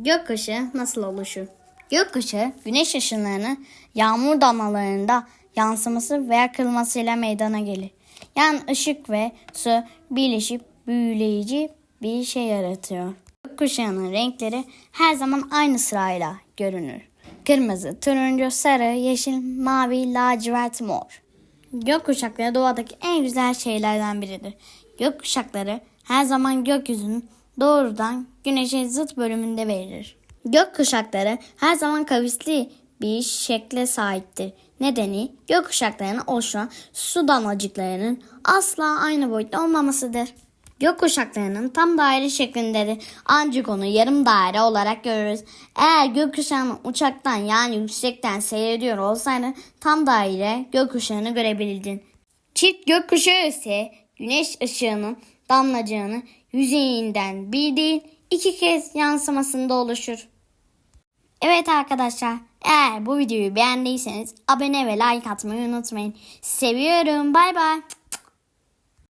Gökkuşağı nasıl oluşur? Gökkuşağı güneş ışınlarının yağmur damlalarında yansıması veya kırılmasıyla meydana gelir. Yani ışık ve su birleşip büyüleyici bir şey yaratıyor. Gökkuşağının renkleri her zaman aynı sırayla görünür. Kırmızı, turuncu, sarı, yeşil, mavi, lacivert, mor. Gökkuşakları doğadaki en güzel şeylerden biridir. Gökkuşakları her zaman gökyüzünün doğrudan güneşe zıt bölümünde verilir. Gökkuşakları her zaman kavisli bir şekle sahiptir. Nedeni gökkuşaklarının oluşan su damlacıklarının asla aynı boyutta olmamasıdır. Gökkuşaklarının tam daire şeklindedir. Ancak onu yarım daire olarak görürüz. Eğer gökkuşağını uçaktan yani yüksekten seyrediyor olsaydın tam daire gökkuşağını görebilirdin. Çift gökkuşağı ise güneş ışığının damlacığını yüzeyinden bir değil iki kez yansımasında oluşur. Evet arkadaşlar eğer bu videoyu beğendiyseniz abone ve like atmayı unutmayın. Seviyorum bay bay.